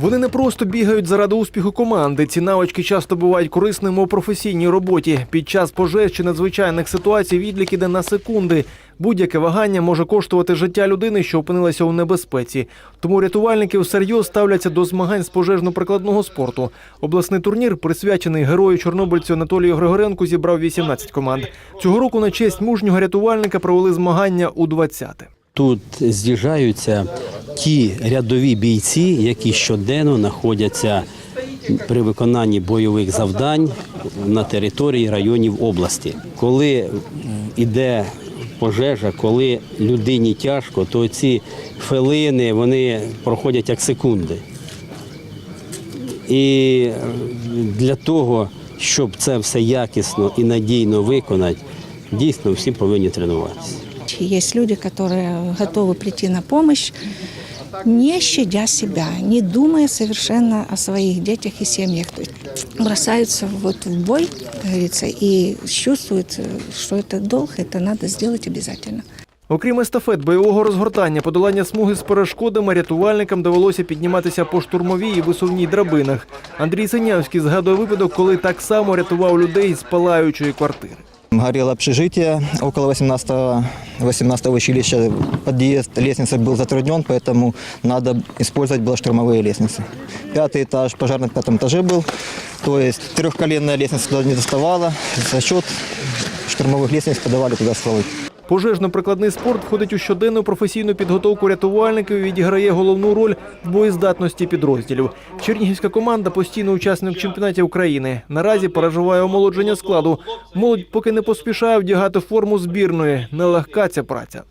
Вони не просто бігають заради успіху команди. Ці навички часто бувають корисними у професійній роботі. Під час пожеж чи надзвичайних ситуацій відлік іде на секунди. Будь-яке вагання може коштувати життя людини, що опинилася у небезпеці. Тому рятувальники всерйоз ставляться до змагань з пожежно-прикладного спорту. Обласний турнір, присвячений герою чорнобильцю Анатолію Григоренку, зібрав 18 команд. Цього року на честь мужнього рятувальника провели змагання у 20-те. Тут з'їжджаються ті рядові бійці, які щоденно знаходяться при виконанні бойових завдань на території районів області. Коли йде пожежа, коли людині тяжко, то ці хвилини вони проходять як секунди. І для того, щоб це все якісно і надійно виконати, дійсно всі повинні тренуватися. Есть люди, которые готовы прийти на помощь, не щадя себя, не думая совершенно о своих детях и семьях. То есть бросаются вот в бой, как говорится, и чувствуют, э, что это долг, это надо сделать обязательно. Окрім естафет, бойового розгортання, подолання смуги з перешкодами, рятувальникам довелося підніматися по штурмовій і висувній драбинах. Андрій Синявський згадує випадок, коли так само рятував людей з палаючої квартири. Горело общежитие около 18 18 училища. Подъезд лестницы был затруднен, поэтому надо использовать было штурмовые лестницы. Пятый этаж, пожар на пятом этаже был. То есть трехколенная лестница туда не доставала. За счет штурмовых лестниц подавали туда стволы. Пожежно-прикладний спорт входить у щоденну професійну підготовку рятувальників і відіграє головну роль в боєздатності підрозділів. Чернігівська команда постійно учасник чемпіонатів України. Наразі переживає омолодження складу. Молодь поки не поспішає вдягати форму збірної. Нелегка ця праця.